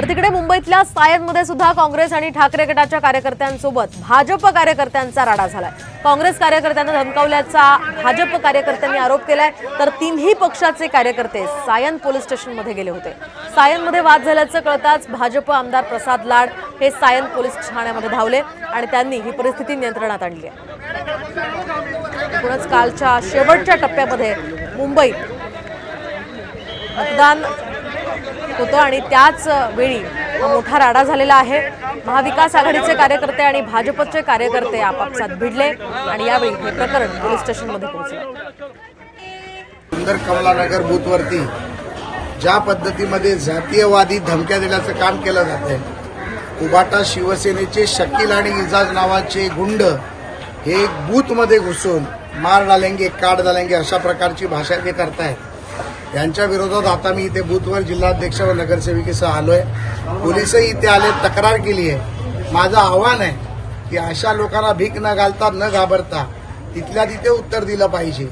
तर तिकडे मुंबईतल्या सायनमध्ये सुद्धा काँग्रेस आणि ठाकरे गटाच्या कार्यकर्त्यांसोबत भाजप कार्यकर्त्यांचा राडा झालाय. काँग्रेस कार्यकर्त्यांना धमकावल्याचा भाजप कार्यकर्त्यांनी आरोप केलाय. तर तीनही पक्षाचे कार्यकर्ते सायन पोलीस स्टेशनमध्ये गेले होते. सायनमध्ये वाद झाल्याचं कळताच भाजप आमदार प्रसाद लाड हे सायन पोलीस ठाण्यामध्ये धावले आणि त्यांनी ही परिस्थिती नियंत्रणात आणली आहे. एकूणच कालच्या शेवटच्या टप्प्यामध्ये मुंबईत मतदान होतं आणि त्याच वेळी मोठा राडा झालेला आहे. महाविकास आघाडीचे कार्यकर्ते आणि भाजपचे कार्यकर्ते आपापसात भिडले आणि यावेळी हे प्रकरण पोलीस स्टेशनमध्ये पोहोचलं. सुंदर कमलानगर बूथवरती ज्या पद्धतीमध्ये जातीयवादी धमक्या देण्याचं काम केलं जात आहे उबाटा शिवसेनेचे शकील आणि इजाज नावाचे गुंड हे बूथमध्ये घुसून मार डालेंगे काढ डालेंगे अशा प्रकारची भाषा ते करतायत यांच्या विरोधात आता मी इथे बूथवर जिल्हाध्यक्ष व नगरसेविकेसह आलोय. पोलीसही इथे आले तक्रार केली आहे. माझं आव्हान आहे की अशा लोकांना भीक न घालता न घाबरता तिथल्या तिथे उत्तर दिलं पाहिजे.